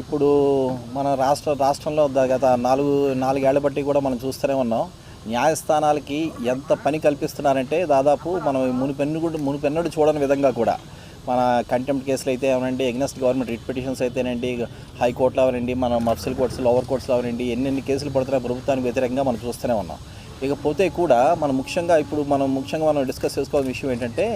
ఇప్పుడు మన రాష్ట్ర రాష్ట్రంలో గత నాలుగు నాలుగేళ్ళ బట్టి కూడా మనం చూస్తూనే ఉన్నాం. న్యాయస్థానాలకి ఎంత పని కల్పిస్తున్నారంటే దాదాపు మనం మునిపెన్ను కూడా మునిపెన్నడు చూడని విధంగా కూడా. మన కంటెంప్ట్ కేసులు అయితే అవనండి ఎగ్నెస్ట్ గవర్నమెంట్ రిట్ పిటిషన్స్ అయితేనండి హైకోర్టులో అవనండి మన మఫ్సిల్ కోర్ట్స్ లోవర్ కోర్ట్స్లో అవనండి ఎన్నెన్ని కేసులు పడుతున్నాయి ప్రభుత్వానికి వ్యతిరేకంగా మనం చూస్తూనే ఉన్నాం. ఇకపోతే కూడా మనం ముఖ్యంగా ఇప్పుడు మనం ముఖ్యంగా మనం డిస్కస్ చేసుకోవాల్సిన విషయం ఏంటంటే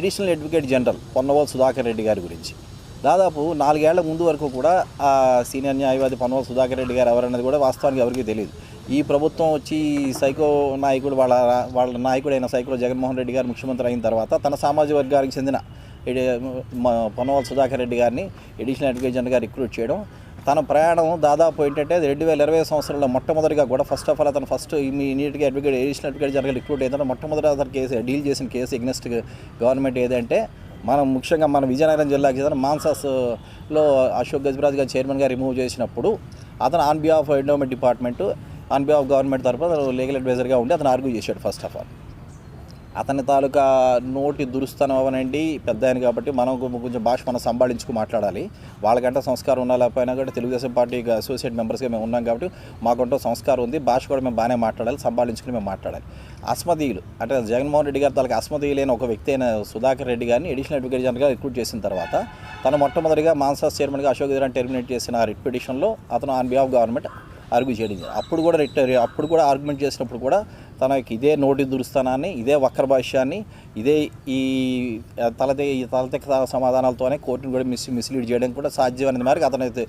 additional advocate general Ponnavolu Sudhakar Reddy గారి గురించి. దాదాపు నాలుగేళ్ళ ముందు వరకు కూడా ఆ సీనియర్ న్యాయవాది పనవల్ సుధాకర్ రెడ్డి గారు ఎవరన్నది కూడా వాస్తవానికి ఎవరికీ తెలియదు ఈ ప్రభుత్వం వచ్చి ఈ సైకో నాయకుడు వాళ్ళ వాళ్ళ నాయకుడైన సైకో జగన్మోహన్ రెడ్డి గారు ముఖ్యమంత్రి అయిన తర్వాత తన సామాజిక వర్గానికి చెందిన ఎడి- సుధాకర్ రెడ్డి గారిని ఎడిషనల్ అడ్వకేట్ గారు రిక్రూట్ చేయడం తన ప్రయాణం దాదాపు ఏంటంటే రెండు వేల ఇరవై సంవత్సరంలో మొట్టమొదటిగా కూడా ఫస్ట్ ఆఫ్ ఆల్ అతను ఫస్ట్ ఇమీడియట్గా advocate additional advocate general recruit అయిందంటే మొట్టమొదటి అతను కేసు డీల్ చేసిన కేసు ఎగ్నెస్ట్ గవర్నమెంట్ ఏదంటే మనం ముఖ్యంగా మన విజయనగరం జిల్లాకి చెందిన మాన్సాస్లో అశోక్ గజరాజ్ గారు చైర్మన్గా రిమూవ్ చేసినప్పుడు అతను on behalf endowment department on behalf government తరఫున లీగల్ అడ్వైజర్గా ఉండి అతను ఆర్గ్యూ చేశాడు ఫస్ట్ ఆఫ్ ఆల్ అతని తాలూకా నోటి దురుస్తనం అవనండి పెద్ద ఆయన కాబట్టి మనం కొంచెం భాష మనం సంభాళించుకు మాట్లాడాలి. వాళ్ళకంటే సంస్కారం ఉన్నా లేకపోయినా కూడా తెలుగుదేశం పార్టీ అసోసియేట్ మెంబర్స్గా మేము ఉన్నాం కాబట్టి మాకంటూ సంస్కారం ఉంది. భాష కూడా మేము బాగానే మాట్లాడాలి సంభాళించుకుని మేము మాట్లాడాలి. అస్మదీయులు అంటే జగన్మోహన్ రెడ్డి గారి తాలూకా అస్మదీయులైన ఒక వ్యక్తి అయిన సుధాకర్ రెడ్డి గారిని అడిషనల్ అడ్వకేట్ జనరల్గా రిక్రూట్ చేసిన తర్వాత తను మొట్టమొదటిగా మాన్సాస్ చైర్మన్గా అశోక్ గిరాన్ టెర్మినేట్ చేసిన రిట్ పిటిషన్లో అతను ఆన్ బిహాఫ్ గవర్నమెంట్ ఆర్గ్యూ చేయడం అప్పుడు కూడా రిట్ అప్పుడు కూడా ఆర్గ్యుమెంట్ చేసినప్పుడు కూడా తనకి ఇదే నోటి దురుస్తానాన్ని ఇదే వక్ర భాష్యాన్ని ఇదే ఈ తలతే ఈ తలతెక్క సమాధానాలతోనే కోర్టును కూడా మిస్ మిస్లీడ్ చేయడం కూడా సాధ్యమైన మేరకు అతను అయితే,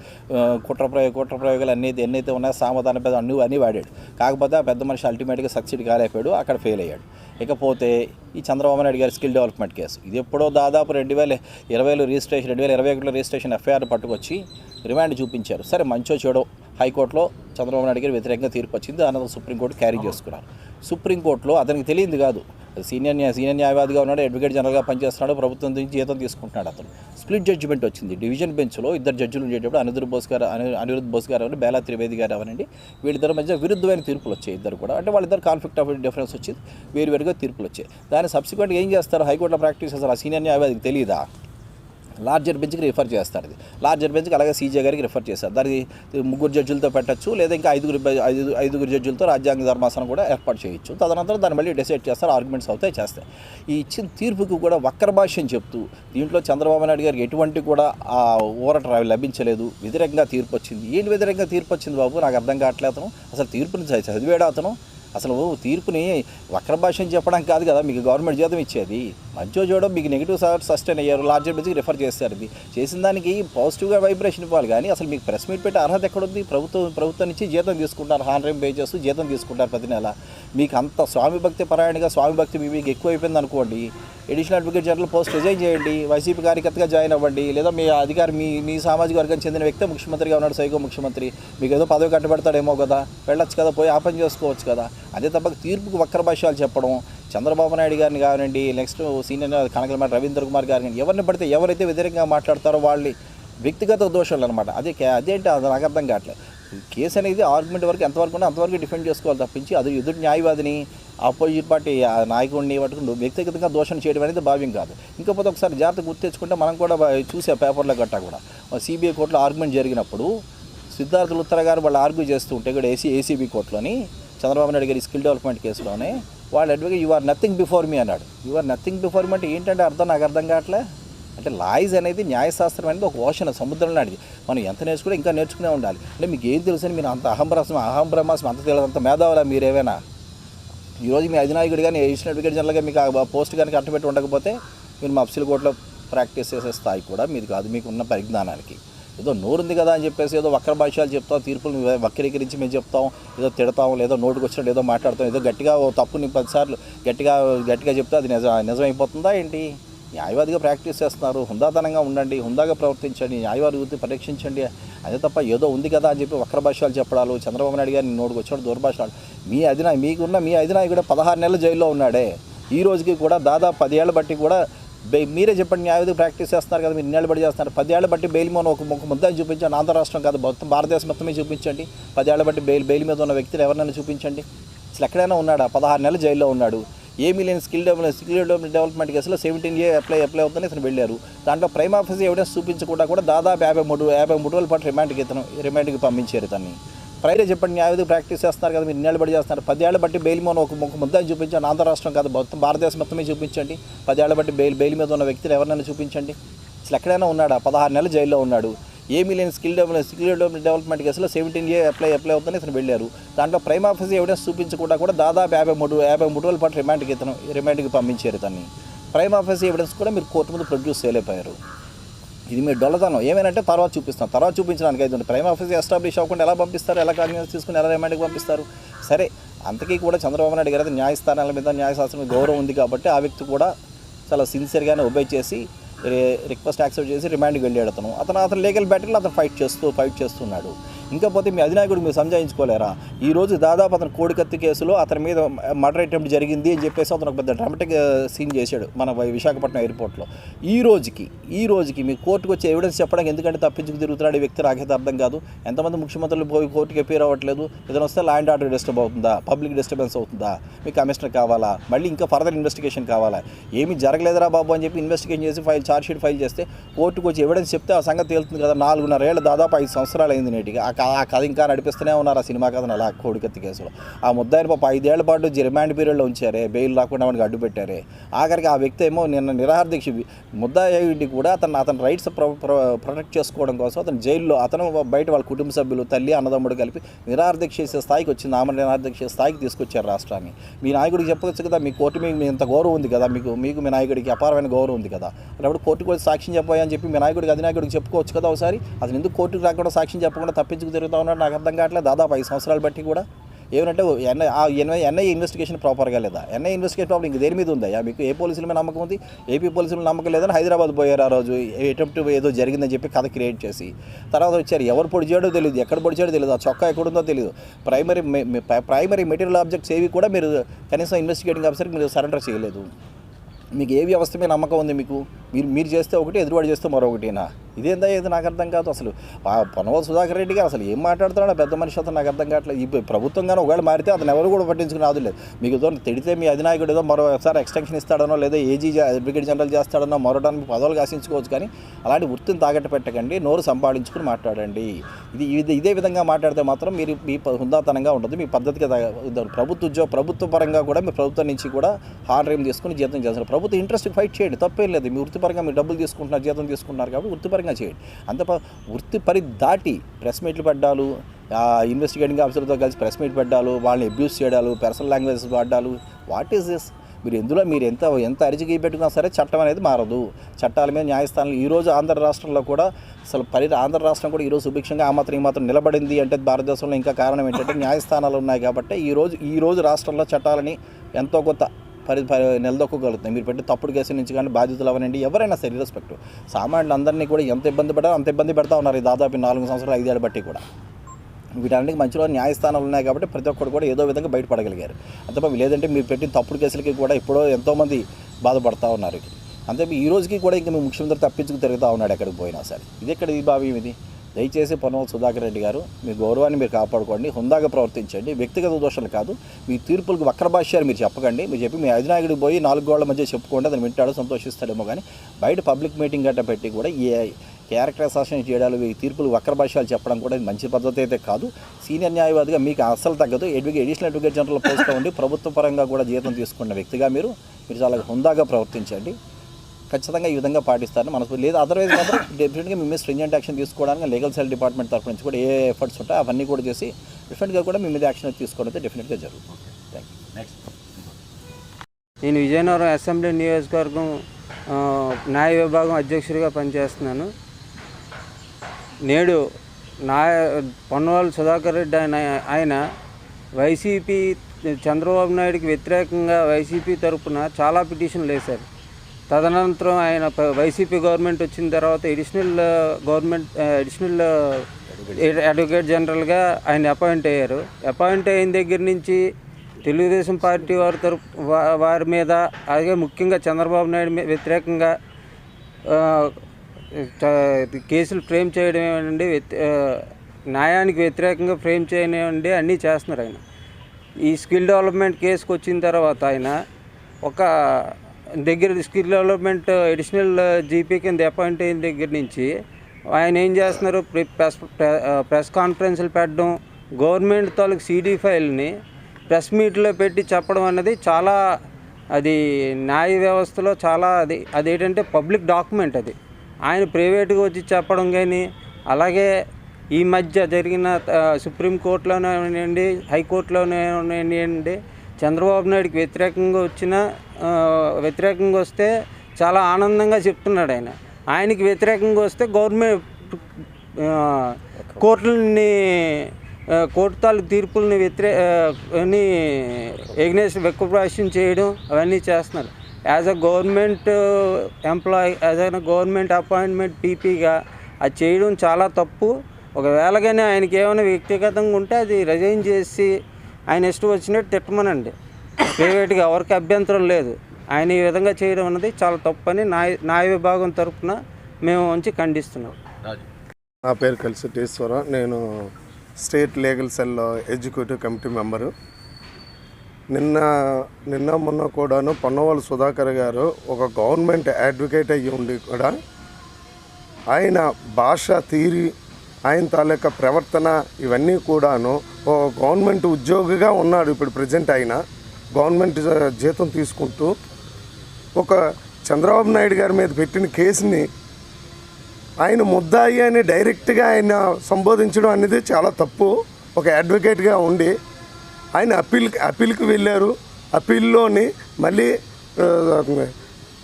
కుట్ర ప్రయోగ కుట్ర ప్రయోగాలు అన్ని ఎన్నైతే ఉన్నాయో సమాధాన పెద్ద అన్ని అన్నీ వాడాడు. కాకపోతే ఆ పెద్ద మనిషి అల్టిమేట్గా సక్సీడ్ కాలేకపోయాడు అక్కడ ఫెయిల్ అయ్యాడు. ఇకపోతే ఈ చంద్రబాబు నాయుడు గారి స్కిల్ డెవలప్మెంట్ కేసు. ఇది ఎప్పుడో దాదాపు రెండు వేల ఇరవైలో రిజిస్ట్రేషన్ రెండు వేల ఇరవై ఒకటిలో రిజిస్ట్రేషన్ ఎఫ్ఐఆర్ పట్టుకొచ్చి రిమాండ్ చూపించారు. సరే మంచో చెడో హైకోర్టులో చంద్రబాబు నాయుడు గారి వ్యతిరేకంగా తీర్పు వచ్చింది. అనంతరం సుప్రీంకోర్టు క్యారీ చేసుకున్నారు. సుప్రీంకోర్టులో అతనికి తెలియదు కాదు. సీనియర్ న్యాయ సీనియర్ న్యాయవాదిగా ఉన్నాడు అడ్వకేట్ జనరల్గా పనిచేస్తున్నాడు ప్రభుత్వం నుంచి జీతం తీసుకుంటున్నాడు అతను. స్ప్లిట్ జడ్జిమెంట్ వచ్చింది. డివిజన్ బెంచ్లో ఇద్దరు జడ్జిలు ఉండేటప్పుడు అనిరుద్ బోస్ గారు అని- అనిరుద్ బోస్ గారు అవని బేలా త్రివేది గారు అవనండి వీళ్ళిద్దరి మధ్య విరుద్ధమైన తీర్పులు వచ్చాయి ఇద్దరు కూడా. అంటే వాళ్ళిద్దరు కాన్ఫ్లిక్ట్ ఆఫ్ డిఫరెన్స్ వచ్చింది. వేరు వేరుగా తీర్పులు వచ్చాయి. దాన్ని సబ్సిక్వెంట్గా ఏం చేస్తారు? హైకోర్టులో ప్రాక్టీస్ చేస్తారు ఆ సీనియర్ న్యాయవాదికి తెలియదా లార్జర్ బెంచ్కి రిఫర్ చేస్తారు ఇది. లార్జర్ బెంచ్కి అలాగే సీజే గారికి రిఫర్ చేస్తారు. దానికి ముగ్గురు జడ్జిలతో పెట్టచ్చు లేదా ఇంకా ఐదుగురు ఐదు ఐదుగురు జడ్జిలతో రాజ్యాంగ ధర్మాసనం కూడా ఏర్పాటు చేయొచ్చు. తదనంతరం దాన్ని మళ్ళీ డిసైడ్ చేస్తారు ఆర్గ్యుమెంట్స్ అవుతాయి చేస్తాయి. ఈ ఇచ్చిన తీర్పుకు కూడా వక్ర భాష్యం చెప్తూ దీంట్లో చంద్రబాబు నాయుడు గారికి ఎటువంటి కూడా ఆ ఊరట లభించలేదు. వ్యతిరేకంగా తీర్పు వచ్చింది. ఏంటి వ్యతిరేకంగా తీర్పు వచ్చింది బాబు? నాకు అర్థం కావట్లేదు అతను. అసలు తీర్పుని చ- చదివాడు అతను. అసలు తీర్పుని వక్ర భాషని చెప్పడానికి కాదు కదా మీకు గవర్నమెంట్ జీతం ఇచ్చేది. మంచో చూడడం మీకు నెగిటివ్ సస్టైన్ అయ్యారు లార్జర్ బిజ్కి రిఫర్ చేస్తారు. ఇది చేసిన దానికి పాజిటివ్గా వైబ్రేషన్ ఇవ్వాలి కానీ అసలు మీకు ప్రెస్ మీట్ పెట్టే అర్హత ఎక్కడుంది? ప్రభుత్వం ప్రభుత్వం నుంచి జీతం తీసుకుంటారు హానరేం చేస్తూ జీతం తీసుకుంటారు ప్రతి నెల. మీకు అంత స్వామి భక్తి పరాయణగా స్వామి భక్తి మీకు మీకు ఎక్కువైపోయింది అనుకోండి additional advocate general post resign చేయండి వైసీపీ కార్యకర్తగా జాయిన్ అవ్వండి లేదా మీ అధికారి మీ మీ సామాజిక వర్గానికి చెందిన వ్యక్తి ముఖ్యమంత్రిగా ఉన్నాడు సైకో ముఖ్యమంత్రి మీకు ఏదో పదవి కట్టబెడతాడేమో కదా వెళ్ళొచ్చు కదా పోయి ఆ పని చేసుకోవచ్చు కదా. అదే తప్ప తీర్పుకు వక్ర భాష్యాలు చెప్పడం చంద్రబాబు నాయుడు గారిని కానివ్వండి నెక్స్ట్ సీనియర్ కనకలమాట రవీంద్ర కుమార్ గారిని ఎవరిని పడితే ఎవరైతే వ్యతిరేకంగా మాట్లాడతారో వాళ్ళని వ్యక్తిగత దోషాలు అనమాట అదే అదేంటి అది నాకు అర్థం కావట్లేదు. కేసు అనేది ఆర్గ్యుమెంట్ వరకు ఎంతవరకు ఉన్నా అంతవరకు డిఫెండ్ చేసుకోవాలి తప్పించి అది ఎదుటి న్యాయవాదిని ఆపోజిట్ పార్టీ ఆ నాయకుడిని పట్టుకుని వ్యక్తిగతంగా దోషం చేయడం అనేది భావ్యం కాదు. ఇంకపోతే ఒకసారి జాగ్రత్త గుర్తు తెచ్చుకుంటే మనం కూడా చూసే పేపర్లో గట్టా కూడా. సిబిఐ కోర్టులో ఆర్గ్యుమెంట్ జరిగినప్పుడు సిద్ధార్థ లుత్తర గారు వాళ్ళు ఆర్గ్యూ చేస్తూ ఉంటే ఇక్కడ ఏసీ ఏసీబీ కోర్టులోని చంద్రబాబు నాయుడు గారి స్కిల్ డెవలప్మెంట్ కేసులోనే వాళ్ళ advocate you are nothing before me అన్నాడు. You are nothing before me అంటే ఏంటంటే అర్థం నాకు అర్థం కావట్లే? అంటే లాయిజ్ అనేది న్యాయశాస్త్రం అనేది ఒక ఓషన్ సముద్రం లాంటిది మనం ఎంత నేర్చుకుంటే ఇంకా నేర్చుకునే ఉండాలి. అంటే మీకు ఏం తెలుసని మీరు అంత అహంబ్రహ్మ అహంబ్రహ్మాసం అంత తెలియదు అంత మేధావులా మీరేమైనా ఈరోజు మీ అధినాయకుడు కానీ ఏషియన్ అడ్వకేట్ జనరల్గా మీకు ఆ పోస్ట్ కానీ కట్టబెట్టి ఉండకపోతే మీరు మా మఫ్సిల్ కోర్టులో ప్రాక్టీస్ చేసే స్థాయి కూడా మీది కాదు. మీకు ఉన్న పరిజ్ఞానానికి. ఏదో నోరుంది కదా అని చెప్పేసి ఏదో వక్ర భాష్యాలు చెప్తాం తీర్పులు వక్రీకరించి మేము చెప్తాం ఏదో తిడతాం లేదో నోటుకు వచ్చినట్టు ఏదో మాట్లాడతాం ఏదో గట్టిగా ఓ తప్పుని పదిసార్లు గట్టిగా గట్టిగా చెప్తే అది నిజం నిజమైపోతుందా ఏంటి? న్యాయవాదిగా ప్రాక్టీస్ చేస్తున్నారు హుందాతనంగా ఉండండి హుందాగా ప్రవర్తించండి న్యాయవాది వృత్తి పరీక్షించండి అదే తప్ప ఏదో ఉంది కదా అని చెప్పి వక్ర భాషలు చెప్పడాలు చంద్రబాబు నాయుడు గారిని నోటుకు వచ్చాడు దూరభాషలు మీ అధినా మీకున్న మీ అధినాయకుడు పదహారు నెలల జైల్లో ఉన్నాడే. ఈ రోజుకి కూడా దాదాపు పదేళ్ళ బట్టి కూడా మీరే చెప్పండి న్యాయవాది ప్రాక్టీస్ చేస్తున్నారు కదా మీరు ఇన్నేళ్ళు బట్టి చేస్తున్నారు. పదేళ్ళ బట్టి బెయిల్ మీద ఒక ఒక ముద్దని చూపించండి. ఆంధ్ర రాష్ట్రం కాదు మొత్తం భారతదేశం మొత్తమే చూపించండి. పదేళ్ళ బట్టి బెయిల్ బెయిల్ మీద ఉన్న వ్యక్తులు ఎవరినైనా చూపించండి. అసలు ఎక్కడైనా ఉన్నాడా? పదహారు నెలలు జైల్లో ఉన్నాడు. ఏమీ లేని స్కిల్ డెవలప్ స్కిల్ డెవలప్మెంట్ కేసులో సెవెంటీన్ ఏ అప్లై అప్లై అవుతుందని ఇతను వెళ్ళారు. దాంట్లో ప్రైమ్ ఆఫీస్ ఎవిడెన్స్ చూపించకుండా కూడా దాదాపు యాభై మూడు యాభై మూడు రోజుల పాటు రిమాండ్కి ఇతను రిమాండ్కి పంపించారు ఇతన్ని. ప్రైవేట్ చెప్పండి న్యాయవాది ప్రాక్టీస్ చేస్తున్నారు కదా మీరు ఇన్నేళ్ళు బట్టి చేస్తున్నారు. పదేళ్ళ బట్టి బెయిల్ మీద ఒక ఒక ముద్దని చూపించండి ఆంధ్ర రాష్ట్రం కాదు మొత్తం భారతదేశం మొత్తమే చూపించండి. పదేళ్ళ బట్టి బెయిల్ బెయిల్ మీద ఉన్న వ్యక్తిని ఎవరినైనా చూపించండి. అసలు ఎక్కడైనా ఉన్నాడా? పదహారు నెలలు జైల్లో ఉన్నాడు. ఏమీ లేని స్కిల్ డెవలప్ స్కిల్ డెవలప్మెంట్ కేసులో సెవెంటీన్ ఏ అప్లై అప్లై అవుతుందని ఇతను వెళ్ళారు. దాంట్లో ప్రైమ్ ఆఫీస్ ఎవిడెన్స్ చూపించకుండా కూడా దాదాపు యాభై మూడు యాభై మూడు రోజుల పాటు రిమాండ్కి ఇతను రిమాండ్కి పంపించారు ఇతన్ని. ప్రైమ్ ఆఫీస్ ఎవిడెన్స్ కూడా మీరు కోర్టు ముందు ప్రొడ్యూస్ చేయలేకపోయారు. ఇది మీరు డొల్లతనం ఏమైనా తర్వాత చూపిస్తాం. తర్వాత చూపించడానికి అయితే ప్రైమ్ ఆఫీస్ ఎస్టాబ్లిష్ అవ్వకుండా ఎలా పంపిస్తారు? ఎలా కన్వీన్స్ తీసుకుని ఎలా రిమాండ్కి పంపిస్తారు? సరే అంతకీ కూడా చంద్రబాబు నాయుడు గారి న్యాయస్థానాల మీద న్యాయశాస్త్రం మీద గౌరవం ఉంది కాబట్టి ఆ వ్యక్తి కూడా చాలా సిన్సియర్గానే ఒబే చేసి రిక్వెస్ట్ యాక్సెప్ట్ చేసి రిమాండ్కి వెళ్ళాడు అతను. అతను అతను లీగల్ బ్యాటిల్లో అతను ఫైట్ చేస్తూ ఫైట్ చేస్తున్నాడు. ఇంకా పోతే మీ అధినాయకుడు మీరు సంజాయించుకోలేరా? ఈ రోజు దాదాపు అతను కోడికత్తి కేసులో అతని మీద మర్డర్ అటెంప్ట్ జరిగింది అని చెప్పేసి అతను ఒక పెద్ద డ్రామాటిక్ సీన్ చేశాడు మన విశాఖపట్నం ఎయిర్పోర్ట్లో. ఈ రోజుకి ఈ రోజుకి మీ కోర్టుకు వచ్చే ఎవిడెన్స్ చెప్పడానికి ఎందుకంటే తప్పించుకు తిరుగుతున్నాడు ఈ వ్యక్తి నాకైతే అర్థం కాదు. ఎంతమంది ముఖ్యమంత్రులు పోయి కోర్టుకి అపేర్ అవ్వట్లేదు? ఏదైనా వస్తే ల్యాండ్ ఆర్డర్ డిస్టర్బ్ అవుతుందా? పబ్లిక్ డిస్టర్బెన్స్ అవుతుందా? మీకు కమిషనర్ కావాలా? మళ్ళీ ఇంకా ఫర్దర్ ఇన్వెస్టిగేషన్ కావాలా? ఏమీ జరగలేదురా బాబు అని చెప్పి ఇన్వెస్టిగేషన్ చేసి ఫైల్ ఛార్జ్ షీట్ ఫైల్ చేస్తే కోర్టుకు వచ్చి ఎవిడెన్స్ చెప్తే ఆ సంగతి తేలుతుంది కదా? నాలుగున్నర ఏళ్ళ దాదాపు ఐదు సంవత్సరాలు అయింది నేటికి. ఆ ఆ కథ ఇంకా నడిపిస్తూనే ఉన్నారు ఆ సినిమా కథను అలా కోడికత్తి కేసులో. ఆ ముద్దాయిని పాప ఐదేళ్ళ పాటు రిమాండ్ పీరియడ్లో ఉంచారే బెయిల్ రాకుండా వాడికి అడ్డు పెట్టారే. ఆఖరికి ఆ వ్యక్తి ఏమో నిన్న నిరాహార దీక్ష ముద్దాయి కూడా అతను అతని రైట్స్ ప్రొటెక్ట్ చేసుకోవడం కోసం అతను జైల్లో అతను బయట వాళ్ళ కుటుంబ సభ్యులు తల్లి అన్నదమ్ముడు కలిపి నిరాహార దీక్ష చేసే స్థాయికి వచ్చింది ఆమె నిరాహార దీక్ష చేసే స్థాయికి తీసుకొచ్చారు రాష్ట్రాన్ని. మీ నాయకుడికి చెప్పవచ్చు కదా మీ కోర్టు మీకు మీ ఇంత గౌరవం ఉంది కదా మీకు మీకు మీ నాయకుడికి అపారమైన గౌరవం ఉంది కదా. అప్పుడు కోర్టుకు వచ్చి సాక్ష్యం చెప్పాయని చెప్పి మీ నాయకుడికి అధినాయకుడికి చెప్పుకోవచ్చు కదా ఒకసారి? అతను ఎందుకు కోర్టుకు రాకుండా సాక్ష్యం చెప్పకుండా తప్పించుకు తిరుగుతూ ఉన్నాడు నాకు అర్థం కావట్లేదు. దాదాపు ఐదు సంవత్సరాలు బట్టి కూడా ఏమంటే ఎన్ఐ ఆ ఎన్ఐ ఎన్ఐ ఇన్వెస్టిగేషన్ ప్రాపర్గా లేదా? ఎన్ఐ ఇన్వెస్టిగేషన్ ప్రాపర్ ఇంక దేని మీద ఉందా? మీకు ఏ పోలీసుల మీద నమ్మకం ఉంది? ఏపీ పోలీసుల నమ్మకం లేదని హైదరాబాద్ పోయారు ఆ రోజు. ఎటెంప్ట్ ఏదో జరిగిందని చెప్పి కథ క్రియేట్ చేసి తర్వాత వచ్చారు. ఎవరు పొడి చేయడో తెలియదు ఎక్కడ పొడి చేయడో తెలియదు ఆ చొక్కా ఎక్కడుందో తెలియదు ప్రైమరీ ప్రైమరీ మెటీరియల్ ఆబ్జెక్ట్స్ ఏవి కూడా మీరు కనీసం ఇన్వెస్టిగేటింగ్ ఆఫీసర్కి మీరు సరెండర్ చేయలేదు. మీకు ఏ వ్యవస్థ మీద నమ్మకం ఉంది మీకు? మీరు మీరు చేస్తే ఒకటి ఎదురువాడు చేస్తే మరొకటినా? ఇదేందా ఇది నాకు అర్థం కాదు అసలు. ఆ పొనవల్ సుధాకర్ రెడ్డి గారు అసలు ఏం మాట్లాడుతున్నాడో పెద్ద మనిషి అతను నాకు అర్థం కావట్లేదు. ఈ ప్రభుత్వం కానీ ఒకవేళ మారితే అతను ఎవరు కూడా పట్టించుకుని రాదు లేదు. మీకు ఏదో తిడితే మీ అధినాయకుడు ఏదో మరోసారి ఎక్స్టెన్షన్ ఇస్తాడనో లేదా ఏజీ అడ్వకేట్ జనరల్ చేస్తాడనో మరోటానికి పదవులు ఆశించుకోవచ్చు కానీ అలాంటి వృత్తిని తాగట్టు పెట్టకండి నోరు సంపాదించుకుని మాట్లాడండి. ఇది ఇది ఇదే విధంగా మాట్లాడితే మాత్రం మీరు మీ హుందాతనంగా ఉంటుంది. మీ పద్ధతిగా ప్రభుత్వ ఉద్యోగ ప్రభుత్వ పరంగా కూడా మీ ప్రభుత్వం నుంచి కూడా హార్డర్ తీసుకుని జీతం చేస్తారు. ప్రభుత్వ ఇంట్రెస్ట్ ఫైట్ చేయండి. తప్పేం లేదు. మీ వృత్తి వృత్తిపరంగా మీరు డబ్బులు తీసుకుంటున్నారు జీతం తీసుకుంటున్నారు కాబట్టి వృత్తిపరంగా చేయండి. అంత ప- వృత్తి పరి దాటి ప్రెస్ మీట్లు పెట్టాలు ఇన్వెస్టిగేటింగ్ ఆఫీసర్తో కలిసి ప్రెస్ మీట్ పెట్టాలు వాళ్ళని అబ్యూస్ చేయడాలు పర్సనల్ లాంగ్వేజెస్ వాడాలు వాట్ ఈస్ దిస్? మీరు ఎందులో మీరు ఎంత ఎంత అరిచికి పెట్టుకున్నా సరే చట్టం అనేది మారదు. చట్టాల మీద న్యాయస్థానాలు ఈరోజు ఆంధ్ర రాష్ట్రంలో కూడా అసలు పరి ఆంధ్ర రాష్ట్రం కూడా ఈరోజు సుభిక్షంగా ఆ మాత్రం ఈ మాత్రం నిలబడింది అంటే భారతదేశంలో ఇంకా కారణం ఏంటంటే న్యాయస్థానాలు ఉన్నాయి కాబట్టి ఈరోజు ఈ రోజు రాష్ట్రంలో చట్టాలని ఎంతో కొంత పరి పరి మీరు పెట్టి తప్పుడు కేసు నుంచి కానీ బాధితులు అవనండి. ఎవరైనా సరే రెస్పెక్ట్ సామాన్యులు అందరినీ కూడా ఎంత ఇబ్బంది పడారో అంత ఇబ్బంది పెడతా ఉన్నారు ఈ దాదాపు నాలుగు సంవత్సరాలు ఐదేళ్ళు బట్టి కూడా. వీటన్నిటికి మంచిలో న్యాయస్థానాలు ఉన్నాయి కాబట్టి ప్రతి ఒక్కరు కూడా ఏదో విధంగా బయటపడగలిగారు. అంతే లేదంటే మీరు పెట్టిన తప్పుడు కేసులకి కూడా ఎప్పుడో ఎంతోమంది బాధపడతా ఉన్నారు. అంతే ఈ రోజుకి కూడా ఇంకా మీ ముఖ్యమంత్రి తప్పించుకు తిరుగుతూ ఉన్నాడు ఎక్కడికి పోయినా సరే. ఇది ఎక్కడ ఈ భావ్యం ఇది? దయచేసి పొన్నవల్ సుధాకర్ రెడ్డి గారు మీ గౌరవాన్ని మీరు కాపాడుకోండి హుందాగా ప్రవర్తించండి. వ్యక్తిగత దోషాలు కాదు మీ తీర్పులకు వక్ర భాష్యాలు మీరు చెప్పకండి. మీరు చెప్పి మీ అధినాయకుడికి పోయి నాలుగు గోళ్ళ మధ్య చెప్పుకోండి అతను వింటాడు సంతోషిస్తాడేమో కానీ బయట పబ్లిక్ మీటింగ్ గట్ట పెట్టి కూడా ఏ క్యారెక్టర్ అసాసినేట్ చేయడాలు ఈ తీర్పులు వక్ర భాష్యాలు చెప్పడం కూడా ఇది మంచి పద్ధతి అయితే కాదు. సీనియర్ న్యాయవాదిగా మీకు అస్సలు తగ్గదు. అడ్వకేట్ అడిషనల్ అడ్వకేట్ జనరల్ పోస్ట్లో ఉండి ప్రభుత్వ పరంగా కూడా జీతం తీసుకున్న వ్యక్తిగా మీరు మీరు చాలా హుందాగా ప్రవర్తించండి. ఖచ్చితంగా ఈ విధంగా పాటిస్తారని మనసు లేదు అదర్వైజ్ మాత్రం డెఫినెట్గా మీ మీద స్ట్రింజెంట్ యాక్షన్ తీసుకోవడానికి లీగల్ సెల్ డిపార్ట్మెంట్ తరఫు నుంచి కూడా ఏ ఎఫర్ట్స్ ఉంటాయో అవన్నీ కూడా చేసి డెఫినెట్గా కూడా మీ మీద యాక్షన్ తీసుకోవడం అయితే డెఫినెట్గా జరుగుతుంది. థ్యాంక్ యూ నెక్స్ట్ నేను విజయనగరం అసెంబ్లీ నియోజకవర్గం న్యాయ విభాగం అధ్యక్షుడిగా పనిచేస్తున్నాను. నేడు నా పొన్నవాళ్ళు సుధాకర్ రెడ్డి ఆయన ఆయన వైసీపీ చంద్రబాబు నాయుడికి వ్యతిరేకంగా వైసీపీ తరపున చాలా పిటిషన్లు వేశారు. తదనంతరం ఆయన వైసీపీ గవర్నమెంట్ వచ్చిన తర్వాత ఎడిషనల్ గవర్నమెంట్ అడిషనల్ అడ్వకేట్ జనరల్గా ఆయన అపాయింట్ అయ్యారు. అపాయింట్ అయిన దగ్గర నుంచి తెలుగుదేశం పార్టీ వారి తరపు వారి మీద అలాగే ముఖ్యంగా చంద్రబాబు నాయుడు మీద వ్యతిరేకంగా కేసులు ఫ్రేమ్ చేయడం ఏమండి న్యాయానికి వ్యతిరేకంగా ఫ్రేమ్ చేయనివ్వండి అన్నీ చేస్తున్నారు ఆయన. ఈ స్కిల్ డెవలప్మెంట్ కేసుకు వచ్చిన తర్వాత ఆయన ఒక దగ్గర skill development additional uh, GP కింద అపాయింట్ అయిన దగ్గర నుంచి ఆయన ఏం చేస్తున్నారు? ప్రెస్ uh, ప్రెస్ కాన్ఫరెన్స్లు పెట్టడం గవర్నమెంట్ తాలూకు సీడీ ఫైల్ని ప్రెస్ మీట్లో పెట్టి చెప్పడం అన్నది చాలా అది న్యాయ వ్యవస్థలో చాలా అది అదేంటంటే పబ్లిక్ డాక్యుమెంట్ అది. ఆయన ప్రైవేట్గా వచ్చి చెప్పడం కానీ అలాగే ఈ మధ్య జరిగిన uh, సుప్రీంకోర్టులోనే ఉన్నాయండి హైకోర్టులోనే ఉన్నాయండి చంద్రబాబు నాయుడుకి వ్యతిరేకంగా వచ్చిన వ్యతిరేకంగా వస్తే చాలా ఆనందంగా చెప్తున్నాడు ఆయన. ఆయనకి వ్యతిరేకంగా వస్తే గవర్నమెంట్ కోర్టులని కోర్టు తాలూకు తీర్పుల్ని వ్యతిరే అని ఎగ్నెస్ట్ వెక్కుప్రాషన్ చేయడం అవన్నీ చేస్తున్నారు. As a government employee as a government appointment పీపీగా అది చేయడం చాలా తప్పు. ఒకవేళ కానీ ఆయనకి ఏమైనా వ్యక్తిగతంగా ఉంటే అది రిజైన్ చేసి ఆయన ఇష్టం వచ్చినట్టు తిట్టమనండి. ప్రైవేట్గా ఎవరికి అభ్యంతరం లేదు. ఆయన ఈ విధంగా చేయడం అన్నది చాలా తప్పు అని న్యాయ న్యాయ విభాగం తరపున మేము ఉంచి ఖండిస్తున్నాం. నా పేరు కలిసిటేశ్వర నేను state legal cell executive committee member. నిన్న నిన్న మొన్న కూడాను పొన్నవాళ్ళు సుధాకర్ గారు ఒక గవర్నమెంట్ అడ్వకేట్ అయ్యి ఉండి కూడా ఆయన భాష తీరి ఆయన తాలూకా ప్రవర్తన ఇవన్నీ కూడాను ఓ గవర్నమెంట్ ఉద్యోగిగా ఉన్నాడు ఇప్పుడు ప్రజెంట్ ఆయన. గవర్నమెంట్ జీతం తీసుకుంటూ ఒక చంద్రబాబు నాయుడు గారి మీద పెట్టిన కేసుని ఆయన ముద్దాయి అని డైరెక్ట్గా ఆయన సంబోధించడం అనేది చాలా తప్పు. ఒక అడ్వకేట్గా ఉండి ఆయన అప్పీల్ అప్పీల్కి వెళ్ళారు. అప్పీల్లోని మళ్ళీ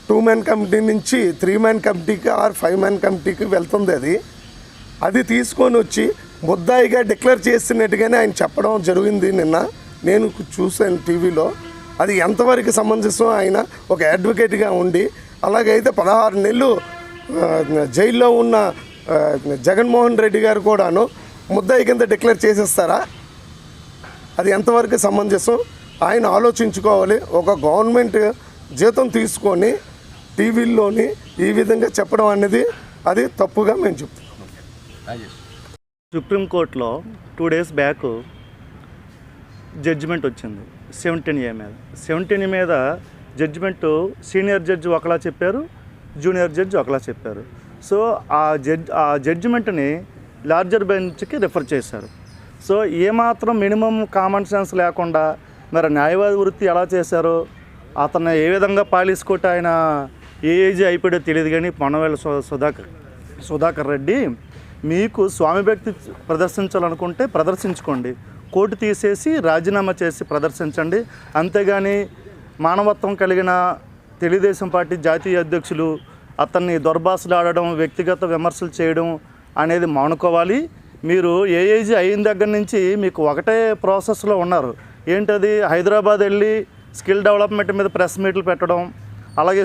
టూ మ్యాన్ కమిటీ నుంచి త్రీ మ్యాన్ కమిటీకి ఆర్ ఫైవ్ మ్యాన్ కమిటీకి వెళ్తుంది అది. అది తీసుకొని వచ్చి ముద్దాయిగా డిక్లేర్ చేస్తున్నట్టుగానే ఆయన చెప్పడం జరిగింది నిన్న. నేను చూశాను టీవీలో. అది ఎంతవరకు సమంజసం ఆయన ఒక అడ్వకేట్గా ఉండి అలాగైతే పదహారు నెలలు జైల్లో ఉన్న జగన్మోహన్ రెడ్డి గారు కూడాను ముద్దాయి కింద డిక్లేర్ చేసేస్తారా? అది ఎంతవరకు సమంజసం ఆయన ఆలోచించుకోవాలి. ఒక గవర్నమెంట్ జీతం తీసుకొని టీవీల్లోని ఈ విధంగా చెప్పడం అనేది అది తప్పుగా మేము చెప్తాం సుప్రీంకోర్టులో టూ డేస్ బ్యాక్ జడ్జిమెంట్ వచ్చింది. సెవెంటీన్ ఏ మీద. సెవెంటీన్ మీద జడ్జిమెంట్ సీనియర్ జడ్జి ఒకలా చెప్పారు జూనియర్ జడ్జి ఒకలా చెప్పారు. సో ఆ జడ్జ్ ఆ జడ్జిమెంట్ని లార్జర్ బెంచ్కి రిఫర్ చేశారు. సో ఏమాత్రం మినిమం కామన్ సెన్స్ లేకుండా మరి న్యాయవాది వృత్తి ఎలా చేశారో? అతను ఏ విధంగా పాలిసుకుంటే ఆయన ఏ ఏజ్ అయిపోయాడో తెలియదు కానీ పొన్నవేళ్ళ సుధాకర్ సుధాకర్ రెడ్డి మీకు స్వామి భక్తి ప్రదర్శించాలనుకుంటే ప్రదర్శించుకోండి. కోర్టు తీసేసి రాజీనామా చేసి ప్రదర్శించండి. అంతేగాని మానవత్వం కలిగిన తెలుగుదేశం పార్టీ జాతీయ అధ్యక్షులు అతన్ని దొర్బాసులాడడం వ్యక్తిగత విమర్శలు చేయడం అనేది మానుకోవాలి. మీరు ఏఏజీ అయిన దగ్గర నుంచి మీకు ఒకటే ప్రాసెస్లో ఉన్నారు. ఏంటది? హైదరాబాద్ వెళ్ళి స్కిల్ డెవలప్మెంట్ మీద ప్రెస్ మీట్లు పెట్టడం అలాగే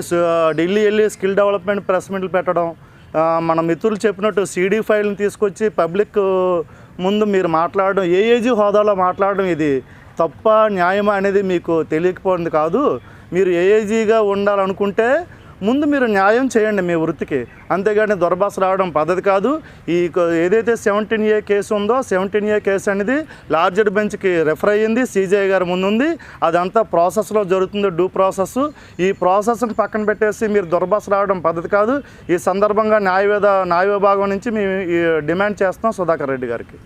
ఢిల్లీ వెళ్ళి స్కిల్ డెవలప్మెంట్ ప్రెస్ మీట్లు పెట్టడం మన మిత్రులు చెప్పినట్టు సీడీ ఫైల్ని తీసుకొచ్చి పబ్లిక్ ముందు మీరు మాట్లాడడం ఏ ఏజీ హోదాలో మాట్లాడడం ఇది తప్ప న్యాయమా అనేది మీకు తెలియకపోయింది కాదు. మీరు ఏఏజీగా ఉండాలనుకుంటే ముందు మీరు న్యాయం చేయండి మీ వృత్తికి. అంతేగాని దొరబాస రావడం పద్ధతి కాదు. ఈ ఏదైతే సెవెంటీన్ ఏ కేసు ఉందో సెవెంటీన్ ఏ కేసు అనేది లార్జర్ బెంచ్కి రెఫర్ అయ్యింది. సీజీఐ గారి ముందుంది. అదంతా ప్రాసెస్లో జరుగుతుంది డ్యూ ప్రాసెస్ ఈ ప్రాసెస్ని పక్కన పెట్టేసి మీరు దొరబాస రావడం పద్ధతి కాదు. ఈ సందర్భంగా న్యాయవేద న్యాయ విభాగం నుంచి మేము ఈ డిమాండ్ చేస్తున్నాం సుధాకర్ రెడ్డి గారికి.